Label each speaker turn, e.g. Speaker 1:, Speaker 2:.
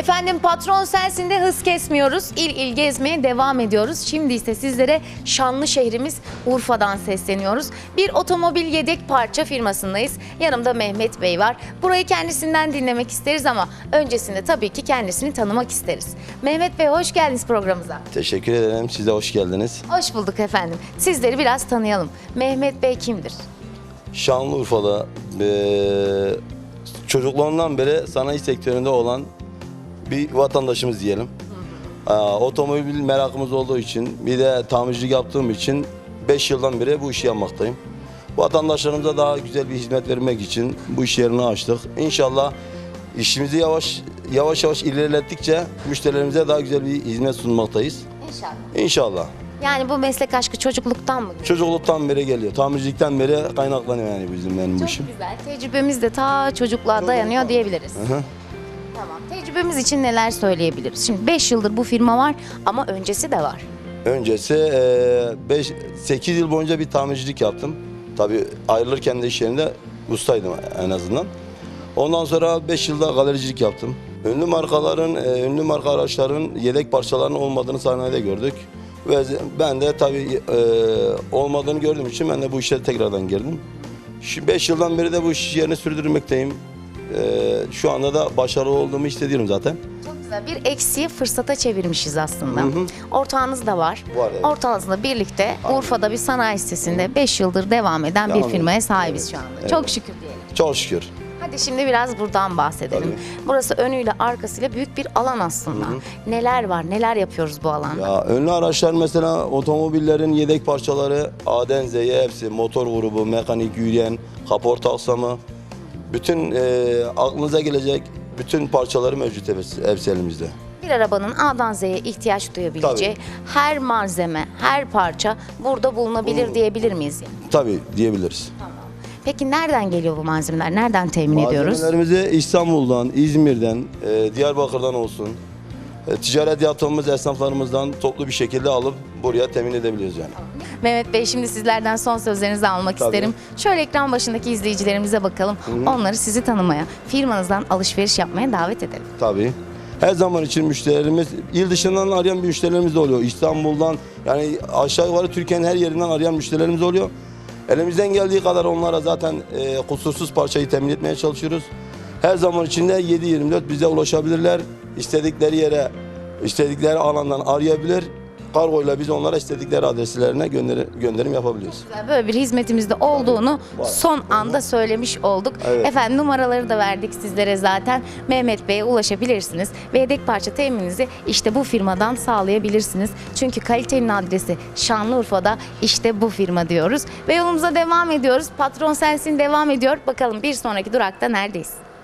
Speaker 1: Efendim patron sensin de hız kesmiyoruz. İl il gezmeye devam ediyoruz. Şimdi ise sizlere şanlı şehrimiz Urfa'dan sesleniyoruz. Bir otomobil yedek parça firmasındayız. Yanımda Mehmet Bey var. Burayı kendisinden dinlemek isteriz ama öncesinde tabii ki kendisini tanımak isteriz. Mehmet Bey hoş geldiniz programımıza.
Speaker 2: Teşekkür ederim. Siz de hoş geldiniz.
Speaker 1: Hoş bulduk efendim. Sizleri biraz tanıyalım. Mehmet Bey kimdir?
Speaker 2: Şanlıurfa'da eee çocukluğumdan beri sanayi sektöründe olan bir vatandaşımız diyelim. Aa, otomobil merakımız olduğu için bir de tamircilik yaptığım için 5 yıldan beri bu işi yapmaktayım. Vatandaşlarımıza daha güzel bir hizmet vermek için bu iş yerini açtık. İnşallah işimizi yavaş yavaş yavaş ilerlettikçe müşterilerimize daha güzel bir hizmet sunmaktayız.
Speaker 1: İnşallah.
Speaker 2: İnşallah.
Speaker 1: Yani bu meslek aşkı çocukluktan mı?
Speaker 2: Çocukluktan beri geliyor. Tamircilikten beri kaynaklanıyor yani bizim benim bu
Speaker 1: Çok
Speaker 2: işim.
Speaker 1: güzel. Tecrübemiz de ta çocukluğa dayanıyor diyebiliriz.
Speaker 2: Hı hı.
Speaker 1: Tamam. Tecrübemiz için neler söyleyebiliriz? Şimdi 5 yıldır bu firma var ama öncesi de var.
Speaker 2: Öncesi 5 8 yıl boyunca bir tamircilik yaptım. Tabii ayrılırken de iş yerinde ustaydım en azından. Ondan sonra 5 yılda galericilik yaptım. Ünlü markaların, e, ünlü marka araçların yedek parçalarının olmadığını sahnede gördük. Ve ben de tabii e, olmadığını gördüğüm için ben de bu işe tekrardan girdim. Şu 5 yıldan beri de bu iş yerini sürdürmekteyim. E, Şu anda da başarılı olduğumu hissediyorum zaten.
Speaker 1: Çok güzel. Bir eksiği fırsata çevirmişiz aslında.
Speaker 2: Hı hı.
Speaker 1: Ortağınız da var.
Speaker 2: Var, evet.
Speaker 1: Ortağınızla birlikte
Speaker 2: Aynen.
Speaker 1: Urfa'da bir sanayi sitesinde 5 yıldır devam eden bir
Speaker 2: Devam
Speaker 1: firmaya
Speaker 2: ediyor.
Speaker 1: sahibiz
Speaker 2: Evet,
Speaker 1: şu anda.
Speaker 2: evet.
Speaker 1: Çok şükür diyelim.
Speaker 2: Çok şükür.
Speaker 1: Hadi şimdi biraz buradan bahsedelim. Burası önüyle arkasıyla büyük bir alan aslında. Neler var, neler yapıyoruz bu alanda?
Speaker 2: Ya önlü araçlar mesela otomobillerin yedek parçaları A'den Z'ye hepsi motor grubu, mekanik, yürüyen, kaporta aksamı bütün e, aklınıza gelecek bütün parçaları mevcut hepsi, hepsi elimizde.
Speaker 1: Bir arabanın A'dan Z'ye ihtiyaç duyabileceği her malzeme, her parça burada bulunabilir
Speaker 2: Bulunur.
Speaker 1: diyebilir miyiz? Yani?
Speaker 2: Tabii diyebiliriz.
Speaker 1: Peki nereden geliyor bu malzemeler? Nereden temin ediyoruz?
Speaker 2: Malzemelerimizi İstanbul'dan, İzmir'den, e, Diyarbakır'dan olsun e, ticaret yaptığımız esnaflarımızdan toplu bir şekilde alıp buraya temin edebiliyoruz yani.
Speaker 1: Mehmet Bey şimdi sizlerden son sözlerinizi almak
Speaker 2: Tabii.
Speaker 1: isterim. Şöyle ekran başındaki izleyicilerimize bakalım. Onları sizi tanımaya, firmanızdan alışveriş yapmaya davet edelim.
Speaker 2: Tabii. Her zaman için müşterilerimiz, il dışından arayan müşterilerimiz de oluyor. İstanbul'dan yani aşağı yukarı Türkiye'nin her yerinden arayan müşterilerimiz oluyor. Elimizden geldiği kadar onlara zaten e, kusursuz parçayı temin etmeye çalışıyoruz. Her zaman içinde 7-24 bize ulaşabilirler. İstedikleri yere, istedikleri alandan arayabilir. Kargoyla biz onlara istedikleri adreslerine gönder- gönderim yapabiliyoruz.
Speaker 1: Böyle bir hizmetimizde olduğunu
Speaker 2: var.
Speaker 1: son anda söylemiş olduk.
Speaker 2: Evet.
Speaker 1: Efendim numaraları da verdik sizlere zaten. Mehmet Bey'e ulaşabilirsiniz ve yedek parça temininizi işte bu firmadan sağlayabilirsiniz. Çünkü kalitenin adresi Şanlıurfa'da işte bu firma diyoruz. Ve yolumuza devam ediyoruz. Patron sensin devam ediyor. Bakalım bir sonraki durakta neredeyiz?